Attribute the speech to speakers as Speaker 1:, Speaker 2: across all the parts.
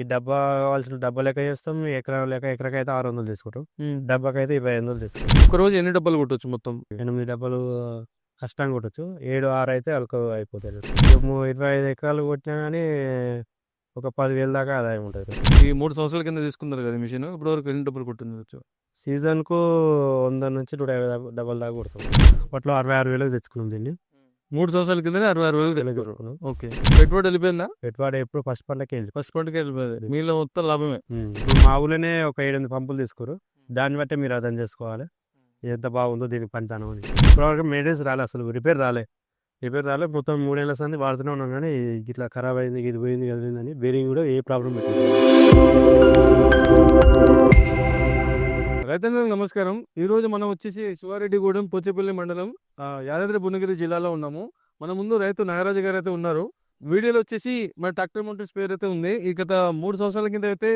Speaker 1: ఈ డబ్బా కావాల్సిన డబ్బా లెక్క చేస్తాం ఎకరా లెక్క ఎకరాకైతే ఆరు వందలు తీసుకుంటాం. డబ్బాకైతే ఇరవై ఐదు వందలు తీసుకుంటాం.
Speaker 2: ఒక రోజు ఎన్ని డబ్బాలు కొట్టొచ్చు మొత్తం?
Speaker 1: ఎనిమిది డబ్బాలు కష్టంగా కొట్టచ్చు. ఏడు ఆరు అయితే అలక అయిపోతాయి. ఇరవై ఐదు ఎకరాలు కొట్టినా కానీ ఒక పదివేల దాకా ఆదాయం ఉంటుంది.
Speaker 2: ఈ మూడు సంవత్సరాల కింద తీసుకున్నారు కదా మిషన్? ఇప్పుడు వరకు ఎన్ని డబ్బులు కొట్టిండొచ్చు
Speaker 1: సీజన్కు వంద నుంచి నూట యాభై డబ్బాలు దాకా కొడతాం. అప్పట్లో అరవై ఆరు వేలకు తెచ్చుకున్నాం దీన్ని.
Speaker 2: మూడు సంవత్సరాల కిందనే అరవై ఆరు వేలు.
Speaker 1: తెచ్చుకున్నాం
Speaker 2: ఓకే. పెట్టుబడి వెళ్ళిపోయిందా?
Speaker 1: పెట్టుబడి ఎప్పుడు ఫస్ట్ పంటకి వెళ్ళి
Speaker 2: ఫస్ట్ పంటకి వెళ్ళిపోయింది. మీలో మొత్తం లాభమే.
Speaker 1: మా ఊళ్ళోనే ఒక ఏడెనిమిది పంపులు తీసుకోరు. దాన్ని బట్టి మీరు అర్థం చేసుకోవాలి. ఎంత బాగుందో దీనికి పనితనం అని. ఇప్పటివరకు మెయింటెన్స్ రాలే అసలు. రిపేర్ రాలే. రిపేర్ రాలే. మొత్తం మూడేళ్ళ సంది వాడుతూనే ఉన్నాం కానీ ఇట్లా ఖరాబ్ అయింది ఇది పోయింది అని బేరింగ్ కూడా ఏ ప్రాబ్లం పెట్టింది
Speaker 2: రైతులకు నమస్కారం. ఈ రోజు మనం వచ్చేసి శివారెడ్డిగూడెం పోచేపల్లి మండలం యాదాద్రి భువనగిరి జిల్లాలో ఉన్నాము. మన ముందు రైతు నాగరాజు గారు అయితే ఉన్నారు. వీడియోలో వచ్చేసి మన ట్రాక్టర్ మోటార్స్ పేరు అయితే ఉంది. ఈ గత మూడు సంవత్సరాల కింద అయితే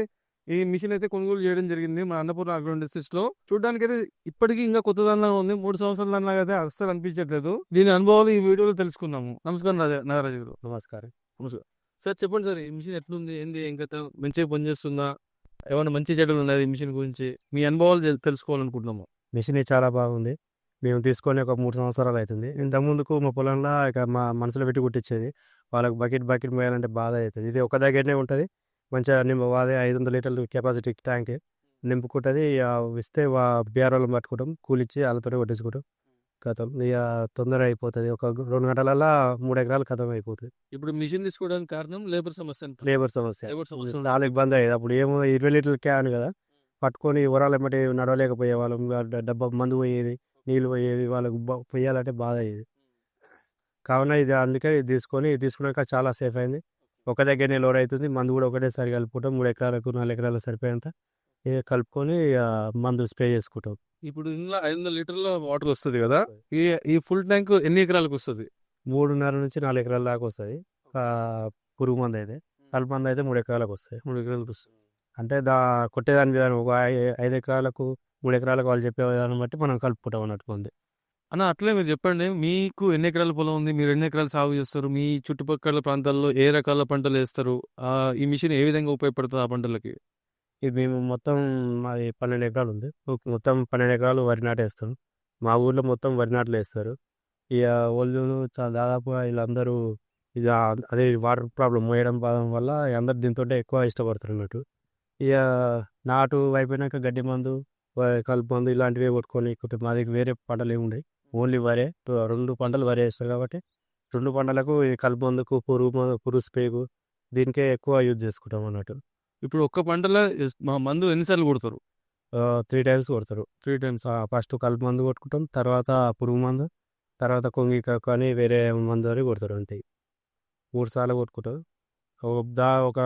Speaker 2: ఈ మిషన్ అయితే కొనుగోలు చేయడం జరిగింది మన అన్నపూర్ణ అగ్రో ఇండస్ట్రీస్లో చూడడానికి అయితే ఇప్పటికీ ఇంకా కొత్త దానిలాగా ఉంది. మూడు సంవత్సరాల దానిలాగా అయితే అస్సలు అనిపించట్లేదు. దీని అనుభవాలు ఈ వీడియోలో తెలుసుకుందాము. నమస్కారం రాజా నాగరాజు గారు.
Speaker 1: నమస్కారం.
Speaker 2: సార్ చెప్పండి సార్ ఈ మిషన్ ఎట్లుంది? ఏంది? ఇంకా మంచిగా పనిచేస్తుందా? ఏమైనా మంచి చెడులు ఉన్నాయి మిషన్ గురించి? మీ అనుభవాలు తెలుసుకోవాలనుకుంటున్నాము.
Speaker 1: మిషన్ చాలా బాగుంది. మేము తీసుకొని ఒక మూడు సంవత్సరాలు అవుతుంది. ఇంతకుముందుకు మా పొలంలో ఇక మా మనసులో పెట్టి కుట్టించేది వాళ్ళకి బకెట్ బకెట్ పోయాలంటే బాధ అవుతుంది. ఇది ఒక దగ్గరనే ఉంటుంది. మంచిగా నింపు అదే ఐదు వందల లీటర్లు కెపాసిటీ ట్యాంక్ నింపుకుంటుంది. ఇస్తే వా బీఆర్ఓలు పట్టుకుంటాం. కూలిచ్చి వాళ్ళతో కొట్టించుకుంటాం కథం. ఇక తొందర అయిపోతుంది ఒక రెండు గంటలల్లో మూడు ఎకరాలు కథం అయిపోతుంది
Speaker 2: ఇప్పుడు మిషన్ తీసుకోవడానికి కారణం లేబర్ సమస్య.
Speaker 1: లేబర్ సమస్య.
Speaker 2: లేబర్ సమస్య ఉంది.
Speaker 1: చాలా ఇబ్బంది అయ్యేది. అప్పుడు ఏమో ఇరవై లీటర్ల క్యాన్ కదా. పట్టుకొని వరాలు ఎమ్మటి నడవలేకపోయే వాళ్ళం. డబ్బా మందు పోయేది నీళ్ళు పోయేది వాళ్ళకు పోయాలంటే బాధ అయ్యేది. కావున ఇది అందుకే ఇది తీసుకొని ఇది తీసుకున్నాక చాలా సేఫ్ అయింది. ఒక దగ్గరనే లోడ్ అవుతుంది మందు కూడా ఒకటేసారి కలుపుకుంటాం. మూడు ఎకరాలకు నాలుగు ఎకరాలకు సరిపోయేంత ఇక కలుపుకొని ఇక మందు స్ప్రే చేసుకుంటాం.
Speaker 2: ఇప్పుడు ఇందులో ఐదు వందల లీటర్ల వాటర్ వస్తుంది కదా ఈ ఈ ఫుల్ ట్యాంక్ ఎన్ని ఎకరాలకు వస్తుంది?
Speaker 1: మూడున్నర నుంచి నాలుగు ఎకరాల దాకా వస్తుంది. ఆ, పురుగు మందు అయితే. కలుపు మందు అయితే మూడు ఎకరాలకు వస్తాయి
Speaker 2: మూడు ఎకరాలకు వస్తుంది.
Speaker 1: అంటే దా కొట్టేదాని విధానం ఒక ఐ- ఐదు ఎకరాలకు మూడు ఎకరాలకు వాళ్ళు చెప్పే విధానం బట్టి మనం కలుపుకుంటాం అన్నట్టు ఉంది.
Speaker 2: అన్న అట్లే మీరు చెప్పండి. మీకు ఎన్ని ఎకరాల పొలం ఉంది? మీరు ఎన్ని ఎకరాలు సాగు చేస్తారు? మీ చుట్టుపక్కల ప్రాంతాల్లో ఏ రకాల పంటలు వేస్తారు? ఆ, ఈ మిషన్ ఏ విధంగా ఉపయోగపడుతుంది ఆ పంటలకి?
Speaker 1: ఇది మేము మొత్తం మాది పన్నెండు ఎకరాలు ఉంది. మొత్తం పన్నెండు ఎకరాలు వరి నాటేస్తాం. మా ఊర్లో మొత్తం వరి నాట్లు వేస్తారు. ఇక వాళ్ళు చాలా దాదాపుగా వీళ్ళందరూ ఇక అదే వాటర్ ప్రాబ్లం మోయడం పాదం వల్ల అందరు దీంతో ఎక్కువ ఇష్టపడతారు అన్నట్టు. ఇక నాటు అయిపోయినాక గడ్డి మందు కలుపు మందు ఇలాంటివి కొట్టుకొని మా దగ్గర వేరే పంటలు ఏమి ఉండవు ఓన్లీ వరే రెండు పంటలు వరే వేస్తారు కాబట్టి రెండు పంటలకు ఈ కలుపు మందుకు పురుగు మందు పురుగు స్ప్రేకు దీనికే ఎక్కువ యూజ్ చేసుకుంటాం అన్నట్టు.
Speaker 2: ఇప్పుడు ఒక్క పంటలో మా మందు ఎన్నిసార్లు కొడతారు?
Speaker 1: త్రీ టైమ్స్ కొడతారు.
Speaker 2: Three times.
Speaker 1: ఫస్ట్ కలుపు మందు కొట్టుకుంటాం. తర్వాత పురుగు మందు. తర్వాత కొంగి అని వేరే మందు అని కొడతారు అంతే. మూడు సార్లు కొట్టుకుంటాం ఒక దా ఒక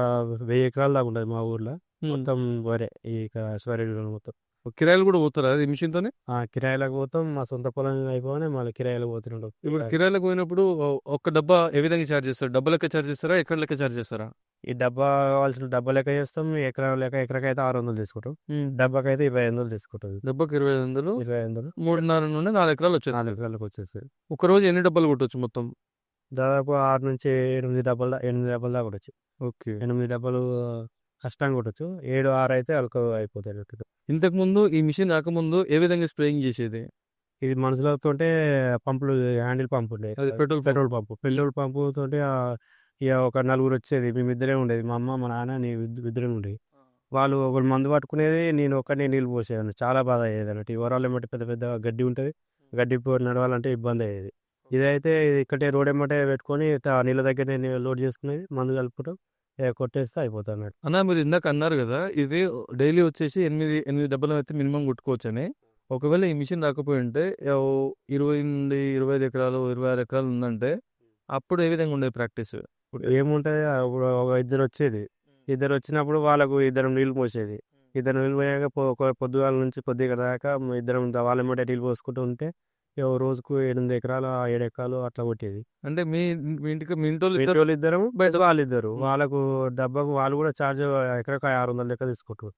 Speaker 1: వెయ్యి ఎకరాలు దాకా ఉంటుంది మా ఊర్లో. మొత్తం వరే. ఈ స్వరెడ్డి మొత్తం.
Speaker 2: కిరాయిలు కూడా పోతారా? ఈ మిషన్ తోనే
Speaker 1: ఆ కిరాయిలకు పోతాం. మా సొంత పొలం అయిపోగానే మళ్ళీ కిరాయిలకు పోతుంటాం.
Speaker 2: ఇప్పుడు కిరాయిలకు పోయినప్పుడు ఒ- ఒక్క డబ్బా ఏ విధంగా ఛార్జ్ చేస్తారు? డబ్బా లెక్క ఛార్జ్ చేస్తారా? ఎక్కడ లెక్క ఛార్జ్ చేస్తారా?
Speaker 1: ఈ డబ్బా కావాల్సిన డబ్బా లెక్క చేస్తాం. ఎకరా లెక్క ఎకరాకైతే ఆరు వందలు తీసుకుంటాం డబ్బాకైతే ఇరవై ఐదు వందలు తీసుకుంటుంది.
Speaker 2: డబ్బాకి ఇరవై ఐదు వందలు
Speaker 1: ఇరవై ఐదు వందలు
Speaker 2: మూడున్నర నుండి నాలుగు ఎకరాలు వచ్చేది
Speaker 1: నాలుగు ఎకరాలకు వచ్చేసి
Speaker 2: ఒక రోజు ఎన్ని డబ్బాలు కొట్టొచ్చు మొత్తం?
Speaker 1: దాదాపు ఆరు నుంచి ఎనిమిది డబ్బాలు ఎనిమిది డబ్బాలు దాకా కొట్టచ్చు.
Speaker 2: ఓకే.
Speaker 1: ఎనిమిది డబ్బాలు కష్టంగా కొట్టచ్చు. ఏడు ఆరు అయితే అలక అయిపోతాయి.
Speaker 2: ఇంతకు ముందు ఈ మిషన్ రాకముందు ఏ విధంగా స్ప్రేయింగ్ చేసేది?
Speaker 1: ఇది మనుషులతోటే పంపులు హ్యాండిల్ పంపు ఉండే
Speaker 2: petrol.
Speaker 1: Petrol pump. Petrol pump తోటి ఆ, ఇక ఒక నలుగురు వచ్చేది మేము ఇద్దరే ఉండేది. మా అమ్మ మా నాన్న నీ ఇద్దరే ఉండేది వాళ్ళు ఒకరు మందు పట్టుకునేది నేను ఒక్కనే నీళ్ళు పోసేదాన్ని. చాలా బాధ అయ్యేది అన్నట్టు. ఈ వరాలు ఏమంటే పెద్ద పెద్ద గడ్డి ఉంటుంది. గడ్డి నడవాలంటే ఇబ్బంది అయ్యేది. ఇదైతే ఇది ఇక్కడే రోడ్ ఏమంటే పెట్టుకొని నీళ్ళ దగ్గర లోడ్ చేసుకునేది. మందు కలుపుకుంటాం. కొట్టేస్తే అయిపోతుంది అన్నట్టు.
Speaker 2: అన్న మీరు ఇందాక అన్నారు కదా ఇది డైలీ వచ్చేసి ఎనిమిది ఎనిమిది డబ్బాలు అయితే మినిమం కొట్టుకోవచ్చు అని ఒకవేళ ఈ మిషన్ రాకపోయి ఉంటే ఇరవై నుండి ఇరవై ఐదు ఎకరాలు ఇరవై ఆరు ఎకరాలు ఉందంటే అప్పుడు ఏ విధంగా ఉండేది ప్రాక్టీస్?
Speaker 1: ఇప్పుడు ఏముంటుంది? అప్పుడు ఒక ఇద్దరు వచ్చేది. ఇద్దరు వచ్చినప్పుడు వాళ్ళకు ఇద్దరం నీళ్ళు పోసేది. ఇద్దరు నీళ్ళు పోయాక పొద్దుగాల నుంచి పొద్దుగల దాకా ఇద్దరం వాళ్ళ మీద నీళ్ళు పోసుకుంటూ ఉంటే రోజుకు ఎనిమిది ఎకరాలు ఏడు ఎకరాలు అట్లా కొట్టేది.
Speaker 2: అంటే మీ ఇంటికి మీ ఇంట్లో ఇద్దరు
Speaker 1: ఇద్దరం బయట వాళ్ళిద్దరు వాళ్ళకు డబ్బాకు వాళ్ళు కూడా చార్జ్ ఎకరకు ఆరు వందల లెక్క తీసుకుంటారు.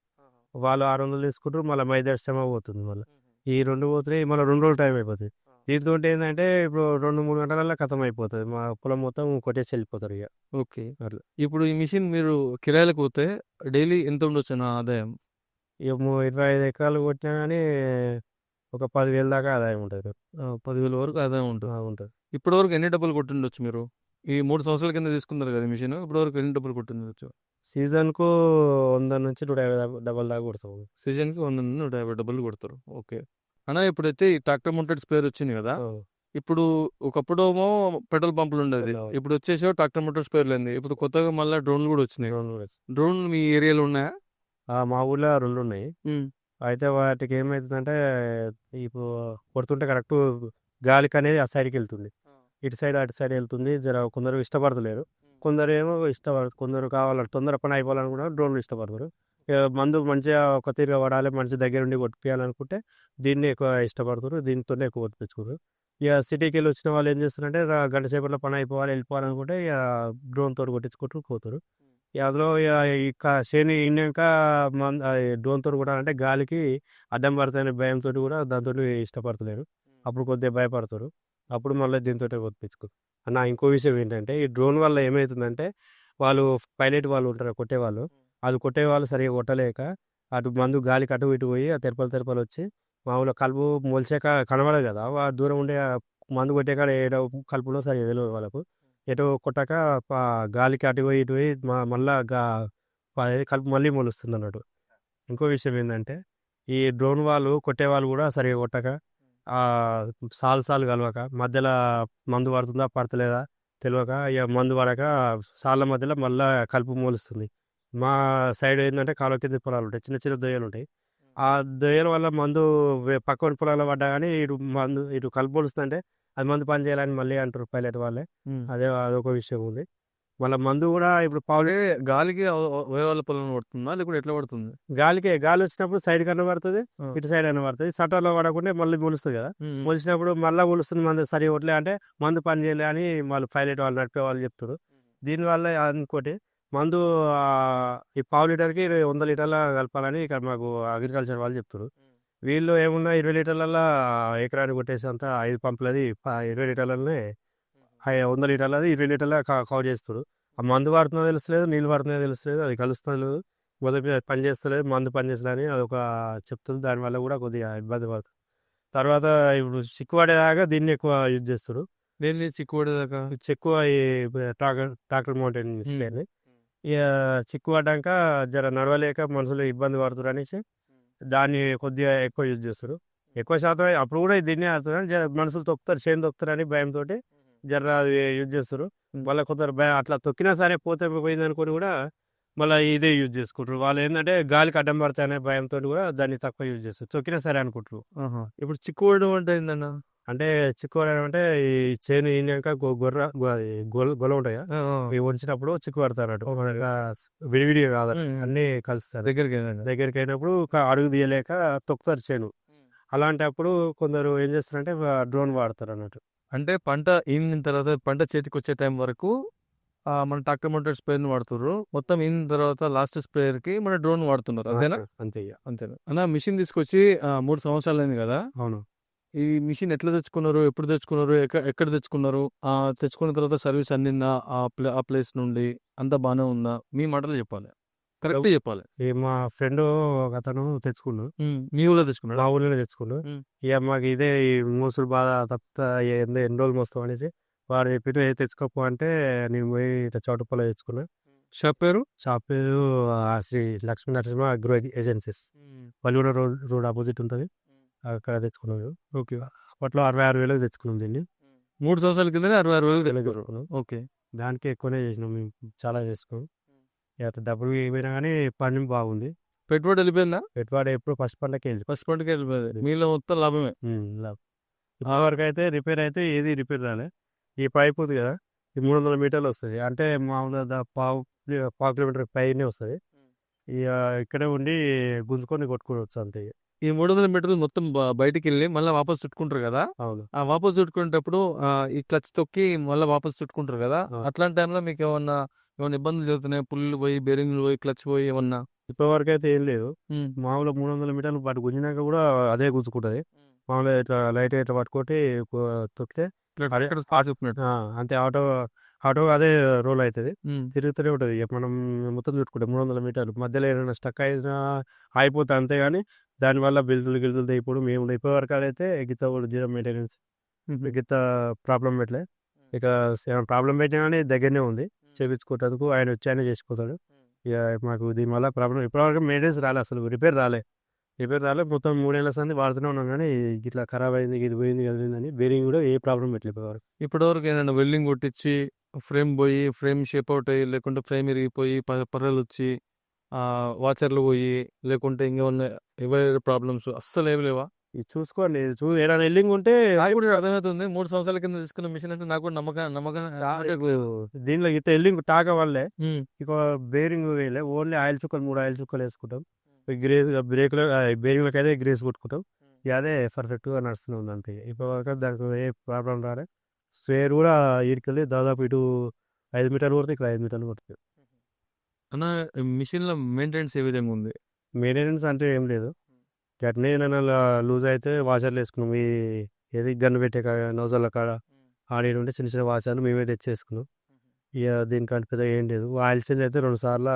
Speaker 1: వాళ్ళు ఆరు వందలు తీసుకుంటారు మళ్ళీ మైదార్ శ్రమ పోతుంది మళ్ళీ. ఈ రెండు పోతున్నాయి మళ్ళీ రెండు రోజులు టైం అయిపోతుంది. దీంతో ఏంటంటే ఇప్పుడు రెండు మూడు గంటలలో ఖతం అయిపోతుంది మా పొలం మొత్తం కొట్టేసి వెళ్ళిపోతారు ఇక
Speaker 2: ఓకే.
Speaker 1: అట్లా.
Speaker 2: ఇప్పుడు ఈ మిషన్ మీరు కిరాయిలకు పోతే డైలీ ఎంత ఉండొచ్చు నా ఆదాయం?
Speaker 1: ఇక ము- ఇరవై ఐదు ఎకరాలు కొట్టినా కానీ ఒక పదివేల దాకా ఆదాయం ఉంటుంది
Speaker 2: ఆ, పదివేల వరకు ఆదాయం ఉంటుంది
Speaker 1: ఉంటుంది.
Speaker 2: ఇప్పటి వరకు ఎన్ని డబ్బులు కొట్టిండొచ్చు మీరు? ఈ మూడు సంవత్సరాల కింద తీసుకున్నారు కదా మిషన్ ఇప్పటి వరకు ఎన్ని డబ్బులు కొట్టిండొచ్చు?
Speaker 1: సీజన్కు వంద నుంచి నూట యాభై డబల్ దాకా కొడతాం
Speaker 2: సీజన్కి వంద నుండి నూట యాభై డబ్బులు కొడతారు. ఓకే. అన్న ఇప్పుడైతే ఈ ట్రాక్టర్ మౌంటెడ్ స్పేర్ వచ్చింది కదా ఇప్పుడు ఒకప్పుడు ఏమో పెట్రోల్ పంపులు ఉండేది. ఇప్పుడు వచ్చేసో ట్రాక్టర్ మోటార్ స్పేర్ లేని ఇప్పుడు కొత్తగా మళ్ళీ డ్రోన్లు కూడా వచ్చినాయి. డ్రోన్ మీ ఏరియాలో ఉన్నాయా?
Speaker 1: ఆ, మా ఊర్లో రెండు ఉన్నాయి. అయితే వాటికి ఏమవుతుందంటే ఇప్పుడు కొడుతుంటే కరెక్ట్ గాలికి అనేది ఆ సైడ్కి వెళ్తుంది. ఇటు సైడ్ అటు సైడ్ వెళ్తుంది. జర కొందరు ఇష్టపడతలేరు. కొందరు ఏమో ఇష్టపడ కొందరు కావాలంటే తొందర పని అయిపోవాలనుకున్నా డ్రోన్లు ఇష్టపడతారు. మందు మంచిగా ఒక తీరుగా పడాలి మంచి దగ్గర ఉండి కొట్టిపించాలనుకుంటే దీన్ని ఎక్కువ ఇష్టపడతారు దీనితోనే ఎక్కువ కొట్టించుకోరు ఇక సిటీకి వెళ్ళి వచ్చిన వాళ్ళు ఏం చేస్తారంటే గంట సేపట్లో పని అయిపోవాలి వెళ్ళిపోవాలనుకుంటే ఇక డ్రోన్ తోటి కొట్టించుకుంటూ పోతారు. ఇక అందులో ఇక శని ఇన్నాక మన డ్రోన్ తోటి కూడా అంటే గాలికి అడ్డం పడతాయనే భయంతో కూడా దాంతో ఇష్టపడతలేరు. అప్పుడు కొద్దిగా భయపడతారు. అప్పుడు మళ్ళీ దీంతో కొట్టించుకో అన్న ఇంకో విషయం ఏంటంటే ఈ డ్రోన్ వల్ల ఏమవుతుందంటే వాళ్ళు పైలట్ వాళ్ళు ఉంటారు కొట్టే వాళ్ళు వాళ్ళు కొట్టే వాళ్ళు సరిగా కొట్టలేక అటు మందు గాలికి అటు ఇటు పోయి ఆ తెరపలు తెరపలు వచ్చి మామూలుగా కలుపు మొలిచాక కనబడదు కదా! వా- దూరం ఉండే మందు కొట్టే కాడ ఏడో కలుపులో సరిగా తెలియదు వాళ్ళకు. ఎటు కొట్టాక ప- గాలికి అటు పోయి ఇటు పోయి మా మళ్ళా గా అది కలుపు మళ్ళీ మొలుస్తుంది అన్నట్టు. ఇంకో విషయం ఏంటంటే ఈ డ్రోన్ వాళ్ళు కొట్టే వాళ్ళు కూడా సరిగా కొట్టక ఆ! సాలు సాలు కలవక మధ్యలో మందు పడుతుందా పడతలేదా తెలియక ఇక మందు పడక సాళ్ళ మధ్యలో మళ్ళా కలుపు మొలుస్తుంది. మా సైడ్ ఏంటంటే కాలువ కింద పొలాలు ఉంటాయి చిన్న చిన్న దొయ్యలు ఉంటాయి ఆ దొయ్యల వల్ల మందు పక్కన పొలాల్లో పడ్డా కానీ ఇటు మందు ఇటు కలుపు మొలుస్తుందంటే అది మందు పని చేయాలని మళ్ళీ అంటారు పైలట్ వాళ్ళే. అదే అదొక విషయం ఉంది. మళ్ళీ మందు కూడా ఇప్పుడు పావులే
Speaker 2: గాలికి వేరే వాళ్ళ పొలం పడుతుందా? లేకుంటే ఎట్లా పడుతుంది?
Speaker 1: గాలికి గాలి వచ్చినప్పుడు సైడ్ కన్నా పడుతుంది. ఇటు సైడ్ అయినా పడుతుంది. సటర్లో పడకుండా మళ్ళీ మొలుస్తుంది కదా. మొలిచినప్పుడు మళ్ళీ మొలుస్తుంది మందు సరి కొట్టలే అంటే మందు పని చేయలే అని వాళ్ళు పైలట్ వాళ్ళు నడిపే వాళ్ళు చెప్తారు దీనివల్ల ఇంకోటి మందు ఈ పావు లీటర్కి వంద లీటర్ల కలపాలని ఇక్కడ మాకు అగ్రికల్చర్ వాళ్ళు చెప్తారు వీళ్ళు ఏమున్నా ఇరవై లీటర్ల ఎకరాన్ని కొట్టేసేంత ఐదు పంపులది ఇరవై లీటర్లనే వంద లీటర్లది ఇరవై లీటర్ల కవర్ చేస్తారు ఆ మందు వాడుతుందో తెలుస్తలేదు నీళ్ళు వాడుతుందో తెలుస్తలేదు అది కలుస్తలేదు మొదటి మీద పని చేస్తలేదు మందు పని చేస్తలేదని అది ఒక చెప్తుంది దానివల్ల కూడా కొద్దిగా ఇబ్బంది పడుతుంది తర్వాత ఇప్పుడు చిక్కుపడేదాకా దీన్ని ఎక్కువ యూజ్ చేస్తారు
Speaker 2: దేన్ని చిక్కుపడేదాకా
Speaker 1: ఎక్కువ ఈ ట్రాక్టర్ ట్రాక్టర్ మౌంటైన్ ఇక చిక్కు పడ్డాక జర నడవలేక మనుషులు ఇబ్బంది పడుతున్నారు అనేసి దాన్ని కొద్దిగా ఎక్కువ యూజ్ చేస్తారు ఎక్కువ శాతం అప్పుడు కూడా దీన్నే ఆడుతున్నారు. జర మనుషులు తొక్కుతారు చేను తొక్కుతారు అని భయంతో జర అది యూజ్ చేస్తారు మళ్ళీ కొందరు భయ అట్లా తొక్కినా సరే పోతే పోయింది అనుకుని కూడా మళ్ళీ ఇదే యూజ్ చేసుకుంటారు వాళ్ళు ఏంటంటే గాలికి అడ్డం పడతాయి అనే భయంతో కూడా దాన్ని తక్కువ యూజ్ చేస్తారు తొక్కినా సరే అనుకుంటారు.
Speaker 2: ఇప్పుడు చిక్కుపడడం అంటే ఏందన్న?
Speaker 1: అంటే చిక్కుపడడం అంటే ఈ చేను ఈనాక గొ- గొర్ర గొ- అది గొల ఉంటాయి?
Speaker 2: ఆ.
Speaker 1: ఇవి వంచినప్పుడు చిక్కు పడతారు అన్నట్టు విడివిడిగా కాదు. అన్ని కలుస్తారు
Speaker 2: దగ్గరికి వెళ్ళండి.
Speaker 1: దగ్గరికి అయినప్పుడు ఒక అడుగు తీయలేక తొక్కుతారు చేను. అలాంటప్పుడు కొందరు ఏం చేస్తారంటే డ్రోన్ వాడతారు అన్నట్టు
Speaker 2: అంటే పంట ఈనిన తర్వాత పంట చేతికి వచ్చే టైం వరకు ఆ, మన ట్రాక్టర్ మోటార్ స్ప్రేర్ని వాడుతున్నారు మొత్తం ఈనిన తర్వాత లాస్ట్ స్ప్రేయర్కి మన డ్రోన్ వాడుతున్నారు. అదేనా?
Speaker 1: అంతే ఇక
Speaker 2: అంతేనా? అన్న మిషన్ తీసుకొచ్చి ఆ, మూడు సంవత్సరాలు అయింది కదా?
Speaker 1: అవును.
Speaker 2: ఈ మిషన్ ఎట్లా తెచ్చుకున్నారు? ఎప్పుడు తెచ్చుకున్నారు? ఎక్క- ఎక్కడ తెచ్చుకున్నారు? ఆ తెచ్చుకున్న తర్వాత సర్వీస్ అందిందా? ఆ ప్లే ఆ ప్లేస్ నుండి అంతా బాగానే ఉందా? మీ మాటలు చెప్పాలి. కరెక్ట్ చెప్పాలి.
Speaker 1: ఈ మా ఫ్రెండ్ ఒక అతను తెచ్చుకుండు
Speaker 2: మీ ఊళ్ళో తెచ్చుకున్నాడు?
Speaker 1: మా ఊళ్ళోనే తెచ్చుకుండు
Speaker 2: ఉమ్.
Speaker 1: ఇక మాకు ఇదే ఈ మూసులు బాధ తప్ప ఎన్ని ఎన్ని రోజులు మోస్తాం అనేసి వాడు చెప్పిన ఏ తెచ్చుకోపో అంటే నేను పోయి ఇట్లా చౌటుప్పలో తెచ్చుకున్నా.
Speaker 2: షాప్ పేరు?
Speaker 1: షాప్ పేరు ఆ, Sri Lakshmi Narasimha agro agencies. Valiguda road road opposite ఉంటుంది. అక్కడ తెచ్చుకున్నాం మేము.
Speaker 2: ఓకే.
Speaker 1: అప్పట్లో అరవై ఆరు వేలకు తెచ్చుకున్నాం దీన్ని.
Speaker 2: మూడు సంవత్సరాల కింద అరవై ఆరు వేలు
Speaker 1: ఇలా
Speaker 2: తెచ్చుకున్నారు
Speaker 1: తెచ్చుకున్నాం.
Speaker 2: ఓకే.
Speaker 1: దానికి ఎక్కువనే చేసినాం. మేము చాలా చేసుకున్నాం ఇక డబ్బులు ఏమైనా కానీ పని బాగుంది.
Speaker 2: పెట్టుబడి వెళ్ళిపోయిందా?
Speaker 1: పెట్టుబడి ఎప్పుడు ఫస్ట్ పంటకి వెళ్ళి
Speaker 2: ఫస్ట్ పంటకి వెళ్ళిపోయింది. మీలో మొత్తం లాభమే.
Speaker 1: ఇప్పటి వరకు అయితే రిపేర్ అయితే ఏది రిపేర్ రాలే. ఈ పైప్ ఉంది కదా ఈ మూడు వందల మీటర్లు వస్తుంది. అంటే మామూలుగా పావు పావు కిలోమీటర్ పైనే వస్తుంది. ఇక ఇక్కడే ఉండి గుంజుకొని కొట్టుకోవచ్చు అంతే.
Speaker 2: ఈ మూడు వందల మీటర్లు మొత్తం బయటికి వెళ్ళి మళ్ళీ వాపస్ చుట్టుకుంటారు కదా?
Speaker 1: అవును.
Speaker 2: ఆ వాపస్ చుట్టుకునేటప్పుడు ఈ క్లచ్ తొక్కి మళ్ళీ వాపస్ చుట్టుకుంటారు కదా. అట్లాంటి టైంలో మీకు ఏమన్నా ఏమన్నా ఇబ్బందులు జరుగుతున్నాయి? పుల్లు పోయి బేరింగ్లు పోయి క్లచ్ పోయి ఏమన్నా?
Speaker 1: ఇప్పటి వరకు అయితే ఏం లేదు. మామూలుగా మూడు వందల మీటర్లు బట్ గుంజినాక కూడా అదే గుంజుకుంటుంది. మామూలుగా ఇట్లా లైట్ ఇట్లా పట్టుకుంటే తొక్కితే అంతే ఆటో ఆటో అదే రోల్ అవుతుంది. తిరుగుతూనే ఉంటుంది. మనం మొత్తం చుట్టుకుంటాం మూడు వందల మీటర్లు. మధ్యలో ఏదైనా స్టక్ అయినా అయిపోతే అంతే కానీ దానివల్ల బిల్తులు గిల్తులు ఇప్పుడు మేము ఇప్పటి వరకు అయితే గిత్త జీరో మెయింటెనెన్స్ గిత్త ప్రాబ్లం పెట్టలే. ఇక ప్రాబ్లం పెట్టినా కానీ దగ్గరనే ఉంది. చేపించుకోవటానికి ఆయన వచ్చి ఆయన చేసిపోతాడు. ఇక మాకు దీనివల్ల ప్రాబ్లం ఇప్పటివరకు మెయింటెనెన్స్ రాలే అసలు రిపేర్ రాలే. రిపేర్ రాలే మొత్తం మూడేళ్ళ సంది వాడుతూనే ఉన్నాం కానీ ఇట్లా ఖరాబ్ అయింది ఇది పోయింది అది పోయిందని బేరింగ్ కూడా ఏ ప్రాబ్లం పెట్టలేదు ఇప్పటివరకు
Speaker 2: ఇప్పటివరకు ఏదైనా వెల్డింగ్ కొట్టించి ఫ్రేమ్ పోయి ఫ్రేమ్ షేప్ అవుట్ అయ్యి లేకుంటే ఫ్రేమ్ ఇరిగిపోయి పర్రలు వచ్చి వాచర్లు పోయి లేకుంటే ఇంకేమన్నా ఎవరి ప్రాబ్లమ్స్ అస్సలు ఏమి లేవా?
Speaker 1: ఇది చూసుకోండి. చూ ఏదైనా ఎల్లింగ్ ఉంటే
Speaker 2: నాకు కూడా అర్థమవుతుంది. మూడు సంవత్సరాల కింద తీసుకున్న మిషన్ అంటే నాకు కూడా నమ్మకం నమ్మకం
Speaker 1: దీనిలో ఇత ఎల్లింగ్ టాక వల్లే ఇక బేరింగ్ వేయలే. ఓన్లీ ఆయిల్ చుక్కలు మూడు ఆయిల్ చుక్కలు వేసుకుంటాం. గ్రేస్ బ్రేక్లో బేరింగ్లకి అయితే గ్రేస్ కొట్టుకుంటాం. అదే పర్ఫెక్ట్గా నడుస్తూనే ఉంది అంతే. ఇప్పటి వరకు దానికి ఏ ప్రాబ్లం రాలే. స్వేర్ కూడా ఈడికెళ్ళి దాదాపు ఇటు ఐదు మీటర్లు కొడితే ఇక్కడ ఐదు మీటర్లు కొడుతుంది
Speaker 2: అన్న మిషన్లో మెయింటెనెన్స్ ఏ విధంగా ఉంది?
Speaker 1: మెయింటెనెన్స్ అంటే ఏం లేదు. అట్నే ఏమైనా లూజ్ అయితే వాషర్లు వేసుకున్నాం. ఈ ఏది గన్ను పెట్టే కాడ నోజర్ల కాడ ఆడి ఉంటే చిన్న చిన్న వాషర్లు మేమే తెచ్చేసుకున్నాం. ఇక దీనికంటే పెద్ద ఏం లేదు. ఆయిల్ చేంజ్ అయితే రెండు సార్లు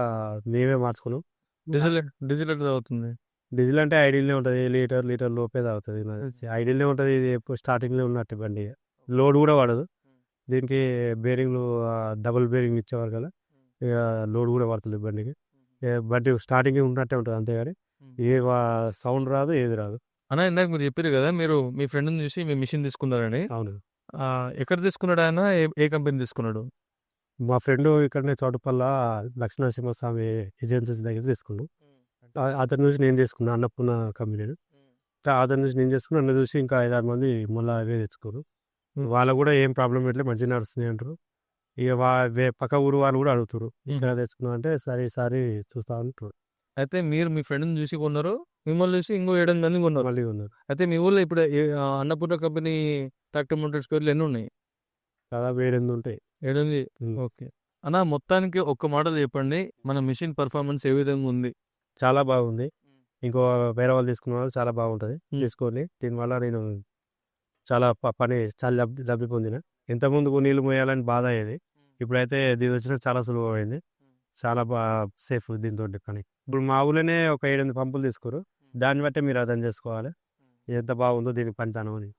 Speaker 1: మేమే మార్చుకున్నాం.
Speaker 2: డీజిల్ డీజిల్ ఎట్లా అవుతుంది
Speaker 1: డీజిల్ అంటే ఐడియల్నే ఉంటుంది. లీటర్ లీటర్ లోపే తాగుతుంది. ఐడియల్నే ఉంటుంది. ఇది ఎప్పుడు స్టార్టింగ్లో ఉన్నట్టు బండి. లోడ్ కూడా పడదు. దీనికి బేరింగ్లు డబుల్ బేరింగ్ ఇచ్చేవారు కదా. ఇక లోడ్ కూడా పడుతుంది బండికి. బండి స్టార్టింగ్ ఉన్నట్టే ఉంటుంది అంతేగాని ఏ సౌండ్ రాదు ఏది రాదు.
Speaker 2: అన్న ఇందాక మీరు చెప్పారు కదా మీరు మీ ఫ్రెండ్ని చూసి మీ మిషన్ తీసుకున్నారని.
Speaker 1: అవును.
Speaker 2: ఆ, ఎక్కడ తీసుకున్నాడు ఆయన? ఏ- ఏ కంపెనీ తీసుకున్నాడు?
Speaker 1: మా ఫ్రెండ్ ఇక్కడనే చోటుపల్ల లక్ష్మీనరసింహస్వామి ఏజెన్సీస్ దగ్గర తీసుకున్నాం. ఆ- అతని నుంచి నేను తీసుకున్నాను అన్నపూర్ణ కంపెనీని అతని నుంచి నేను చేసుకుని నన్ను చూసి ఇంకా ఐదారు మంది మళ్ళీ అవే తెచ్చుకోరు వాళ్ళకు కూడా ఏం ప్రాబ్లం పెట్టలే మంచిగా నడుస్తుంది అంటారు ఇక వా వే- పక్క ఊరు వాళ్ళు కూడా అడుగుతారు ఇక్కడ తెచ్చుకున్నాం అంటే సరే ఈసారి చూస్తా అంటారు
Speaker 2: అయితే మీరు మీ ఫ్రెండ్ని చూసి కొన్నారు. మిమ్మల్ని చూసి ఇంకో ఏడు మంది కొన్నారు.
Speaker 1: మళ్ళీ ఉన్నారు
Speaker 2: అయితే మీ ఊళ్ళో ఇప్పుడు అన్నపూర్ణ కంపెనీ ట్రాక్టర్ మోటార్ స్క్వేర్లు ఎన్ని ఉన్నాయి?
Speaker 1: దాదాపు ఏడెనిమిది ఉంటాయి. ఉమ్.
Speaker 2: ఓకే. అన్న మొత్తానికి ఒక్క మాటలు చెప్పండి. మన మిషన్ పర్ఫార్మెన్స్ ఏ విధంగా ఉంది?
Speaker 1: చాలా బాగుంది. ఇంకో వేరే వాళ్ళు తీసుకున్న వాళ్ళు చాలా బాగుంటుంది. తీసుకోండి. దీనివల్ల నేను చాలా పని చాలా లబ్ధి లబ్ధి పొందిన. ఇంతకుముందుకు నీళ్ళు మోయాలని బాధ అయ్యేది. ఇప్పుడైతే దీని వచ్చిన చాలా సులభమైంది. చాలా బాగా సేఫ్ దీంతో పని ఇప్పుడు మా ఊళ్ళోనే ఒక ఏడెనిమిది పంపులు తీసుకోరు దాన్ని బట్టే మీరు అర్థం చేసుకోవాలి. ఎంత బాగుందో దీని పనితనం అని.